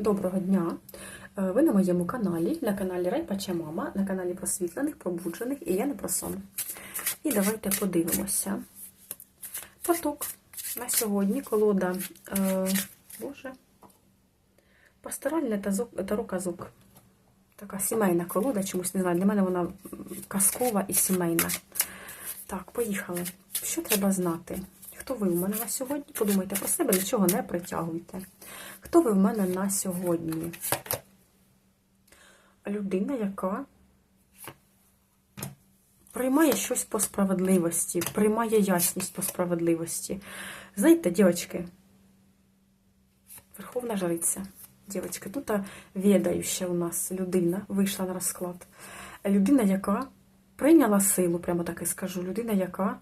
Доброго дня! Е, Ви на моєму каналі, на каналі Райпача Мама, на каналі просвітлених, пробуджених і я не про сон. І давайте подивимося. Поток. На сьогодні колода, е, боже, пасторальне тазок- казок. Така сімейна колода, чомусь не знаю. Для мене вона казкова і сімейна. Так, поїхали. Що треба знати? Хто ви у мене на сьогодні? Подумайте про себе, нічого не притягуйте. Хто ви в мене на сьогодні? Людина, яка приймає щось по справедливості, приймає ясність по справедливості. Знаєте, дівчатки, Верховна Жриця. Дівчатки, тут відаюча у нас людина вийшла на розклад. Людина, яка прийняла силу, прямо так і скажу. Людина, яка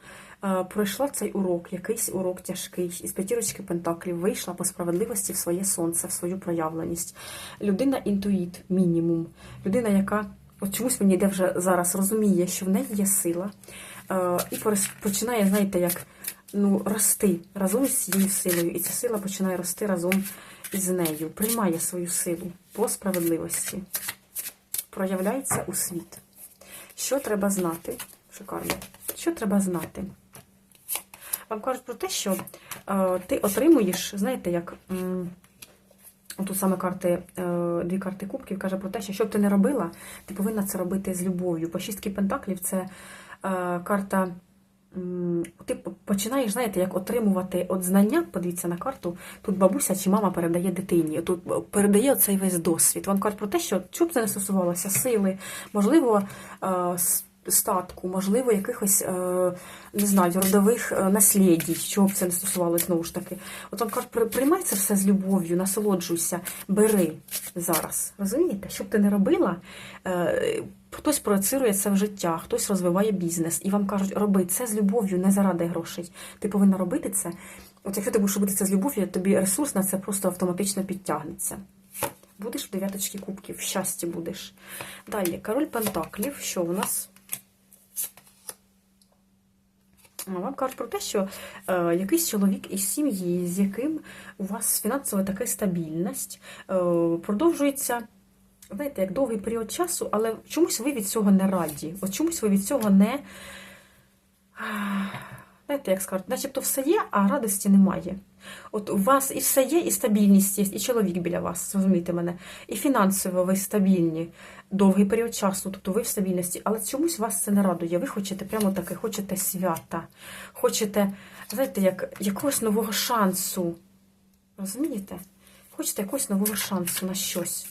е, пройшла цей урок, якийсь урок тяжкий, із п'ятірочки пентаклів вийшла по справедливості в своє сонце, в свою проявленість. Людина інтуїт, мінімум. Людина, яка от чомусь мені йде вже зараз, розуміє, що в неї є сила, е, і починає, знаєте, як ну, рости разом із цією силою. І ця сила починає рости разом із нею, приймає свою силу по справедливості, проявляється у світ. Що треба знати? Шикарно. Що треба знати? Вам кажуть про те, що е, ти отримуєш, знаєте, як м, тут саме карти, е, дві карти кубків, каже про те, що що б ти не робила, ти повинна це робити з любов'ю. По шістки пентаклів це е, карта. Ти починаєш, знаєте, як отримувати от знання, подивіться на карту, тут бабуся чи мама передає дитині, тут передає цей весь досвід. Вам кажуть про те, що щоб це не стосувалося сили, можливо, е, статку, можливо, якихось, е, не знаю, родових е, наслідій, чого б це не стосувалося знову ж таки. От вам кажуть, приймай це все з любов'ю, насолоджуйся, бери зараз. Розумієте? Що б ти не робила, е, хтось проецирує це в життя, хтось розвиває бізнес, і вам кажуть, роби це з любов'ю, не заради грошей. Ти повинна робити це. От якщо ти будеш робити це з любов'ю, тобі ресурс на це просто автоматично підтягнеться. Будеш в дев'яточці кубків, в щасті будеш. Далі, король Пентаклів, що у нас? А, Вам кажуть про те, що е, якийсь чоловік із сім'ї, з яким у вас фінансова така стабільність, е, продовжується, знаєте, як довгий період часу, але чомусь ви від цього не раді. От чомусь ви від цього не. Знаєте, як скажуть, начебто все є, а радості немає. От у вас і все є, і стабільність є, і чоловік біля вас, зрозумійте мене, і фінансово ви стабільні довгий період часу, тобто ви в стабільності, але чомусь вас це не радує. Ви хочете прямо таке, хочете свята, хочете, знаєте, як якогось нового шансу. Розумієте? Хочете якогось нового шансу на щось.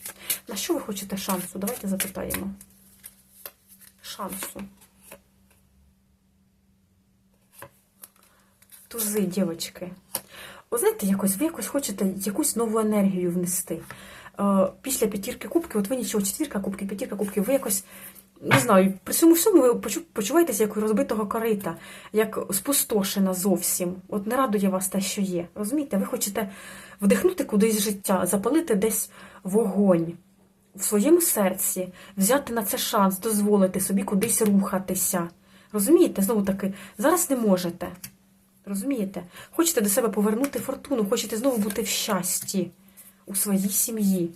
На що ви хочете шансу? Давайте запитаємо. Шансу. Тузи, дівчатки. Ви знаєте, якось, ви якось хочете якусь нову енергію внести. Е, Після п'ятірки кубків, от ви нічого, четвірка кубків, п'ятірка кубків, ви якось, не знаю, при цьому всьому ви почуваєтеся як у розбитого корита, як спустошена зовсім. От не радує вас те, що є. Розумієте, ви хочете вдихнути кудись життя, запалити десь вогонь в своєму серці, взяти на це шанс, дозволити собі кудись рухатися. Розумієте, знову таки, зараз не можете. Розумієте? Хочете до себе повернути фортуну, хочете знову бути в щасті у своїй сім'ї.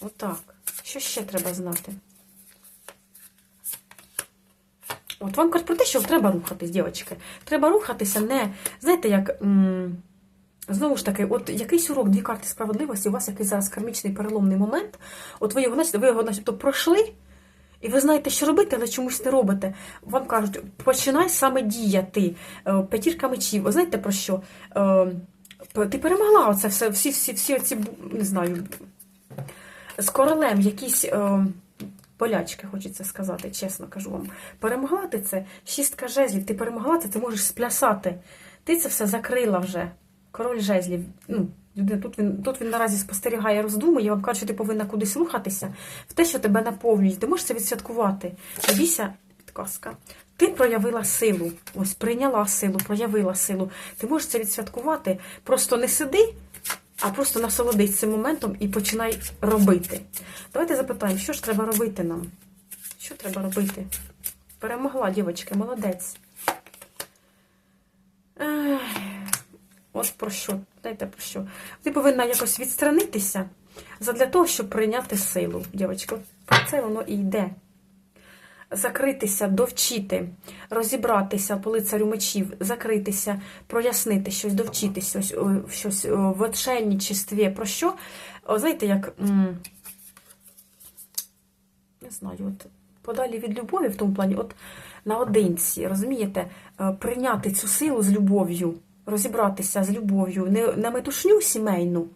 Отак. Що ще треба знати? От вам кажуть про те, що треба рухатись, дівчатки. Треба рухатися не, знаєте, як. Знову ж таки, от якийсь урок, дві карти справедливості, у вас якийсь зараз кармічний переломний момент. От ви його, ви його начебто пройшли, і ви знаєте, що робити, але чомусь не робите. Вам кажуть, починай саме діяти. Е, П'ятірка мечів. Ви знаєте про що? Е, Ти перемогла оце все, всі, всі, всі оці, не знаю, з королем якісь е, болячки, хочеться сказати, чесно кажу вам. Перемогла ти це, шістка жезлів, ти перемогла це, ти можеш сплясати. Ти це все закрила вже. Король жезлів. Ну, тут він, тут він наразі спостерігає, роздумує, вам каже, що ти повинна кудись рухатися в те, що тебе наповнює. Ти можеш це відсвяткувати. Бійся, підказка. Ти проявила силу, ось прийняла силу, проявила силу. Ти можеш це відсвяткувати. Просто не сиди, а просто насолодись цим моментом і починай робити. Давайте запитаємо, що ж треба робити нам? Що треба робити? Перемогла, дівчатки, молодець. Ех, От про що? Знаєте про що? Ти повинна якось відстранитися Задля того, щоб прийняти силу, дівчатка. Про це воно і йде. Закритися, довчити, розібратися по лицарю мечів, закритися, прояснити щось, довчитися, ось, щось о, в отшельничестві. Про що? О, знаєте, як. Не знаю, от подалі від любові в тому плані, от наодинці, розумієте, е, прийняти цю силу з любов'ю, розібратися з любов'ю, не, не метушню сімейну,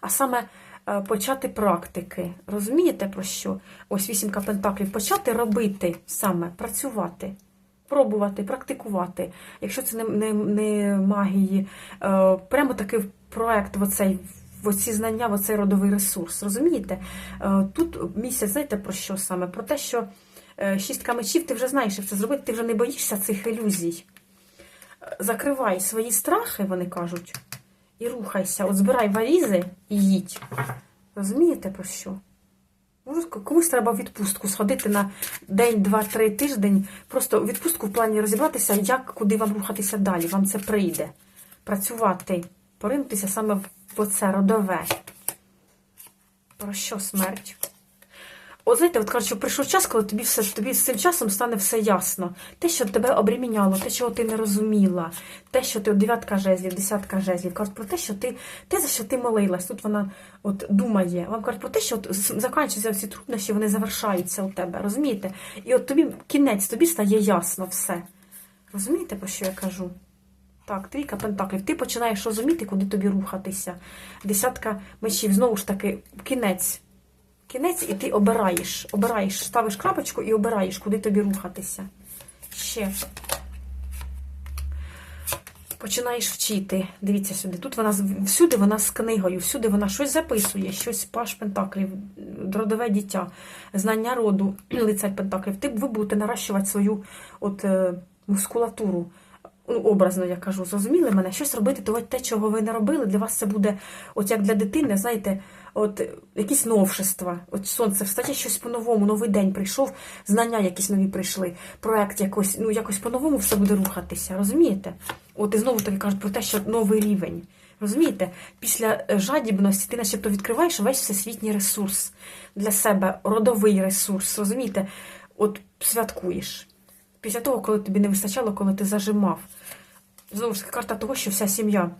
а саме е, почати практики. Розумієте про що? Ось вісімка пентаклів. Почати робити саме, працювати. Пробувати, практикувати. Якщо це не, не, не магії, е, прямо такий проект, в оцей, в оці знання, в оцей родовий ресурс. Розумієте? Е, Тут місяць, знаєте про що саме? Про те, що шістка мечів, ти вже знаєш, як це зробити, ти вже не боїшся цих ілюзій. Закривай свої страхи, вони кажуть, і рухайся. От збирай валізи і їдь. Розумієте про що? Може, комусь треба відпустку сходити на день, два, три тиждень. Просто відпустку в плані розібратися, як куди вам рухатися далі. Вам це прийде. Працювати, поринутися саме в оце родове. Про що смерть? От знаєте, от коротше, прийшов час, коли тобі все тобі з цим часом стане все ясно. Те, що тебе обріміняло, те, чого ти не розуміла, те, що ти от дев'ятка жезлів, десятка жезлів, кажуть про те, що ти те, за що ти молилась. Тут вона от думає. Вам кажуть про те, що от закінчуються всі труднощі, вони завершаються у тебе. Розумієте? І от тобі кінець, тобі стає ясно все. Розумієте, про що я кажу? Так, трійка пентаклів. Ти починаєш розуміти, куди тобі рухатися. Десятка мечів, знову ж таки, кінець. Кінець, і ти обираєш. Обираєш, ставиш крапочку і обираєш, куди тобі рухатися. Ще. Починаєш вчити. Дивіться сюди. Тут вона всюди вона з книгою, всюди вона щось записує, щось паш пентаклів, родове діття, знання роду, лицарь пентаклів. Ти ви будете наращувати свою от, е, мускулатуру. Ну, образно я кажу, зрозуміли мене, щось робити, то те, чого ви не робили, для вас це буде, от як для дитини, знаєте, от якісь новшества. От сонце встає щось по-новому, новий день прийшов, знання якісь нові прийшли, проект якось, ну якось по-новому все буде рухатися. Розумієте? От і знову таки кажуть про те, що новий рівень. Розумієте, після е, жадібності ти начебто відкриваєш весь всесвітній ресурс для себе, родовий ресурс. Розумієте, от святкуєш. Після того, коли тобі не вистачало, коли ти зажимав. Знову ж таки, карта того, що вся сім'я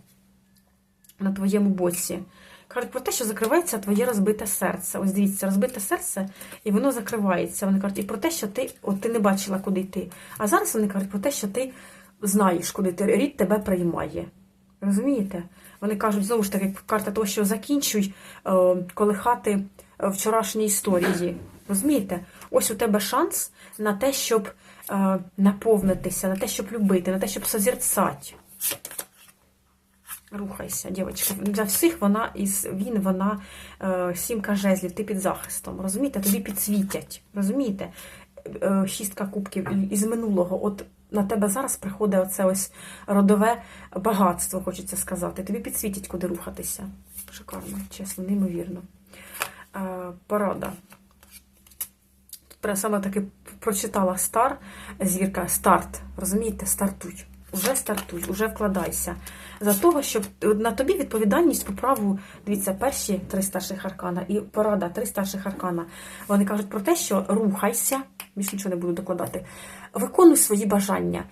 на твоєму боці. Кажуть про те, що закривається твоє розбите серце. Ось дивіться, розбите серце, і воно закривається. Вони кажуть, і про те, що ти от ти не бачила, куди йти. А зараз вони кажуть про те, що ти знаєш, куди ти рід тебе приймає. Розумієте? Вони кажуть, знову ж таки, карта того, що закінчуй е, колихати е, вчорашні історії. Розумієте? Ось у тебе шанс на те, щоб е, наповнитися, на те, щоб любити, на те, щоб созерцати. Рухайся, дівчатка. Для всіх вона із він, вона е, сімка жезлів, ти під захистом. Розумієте? Тобі підсвітять. Розумієте? Е, шістка кубків із минулого. От на тебе зараз приходить оце ось родове багатство, хочеться сказати. Тобі підсвітять, куди рухатися. Шикарно, чесно, неймовірно. Е, порада. Саме таки прочитала стар, зірка, старт. Розумієте, стартуй. Уже стартуй, уже вкладайся. За того, щоб на тобі відповідальність по праву, дивіться, перші три старших аркана і порада три старших аркана. Вони кажуть про те, що рухайся, більше нічого не буду докладати. Виконуй свої бажання.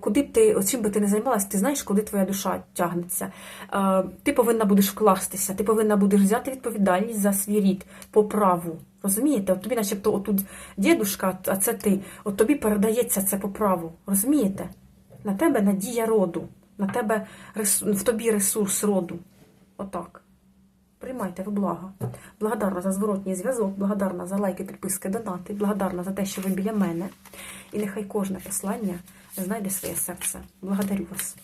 Куди б ти, чим би ти не займалась, ти знаєш, куди твоя душа тягнеться. Е, Ти повинна будеш вкластися, ти повинна будеш взяти відповідальність за свій рід по праву. Розумієте? От тобі, начебто, отут дідушка, а це ти. От тобі передається це по праву. Розумієте? На тебе надія роду, на тебе в тобі ресурс роду. Отак. Приймайте ви благо. Благодарна за зворотній зв'язок, благодарна за лайки, підписки, донати, благодарна за те, що ви біля мене. І нехай кожне послання знайде своє серце. Благодарю вас.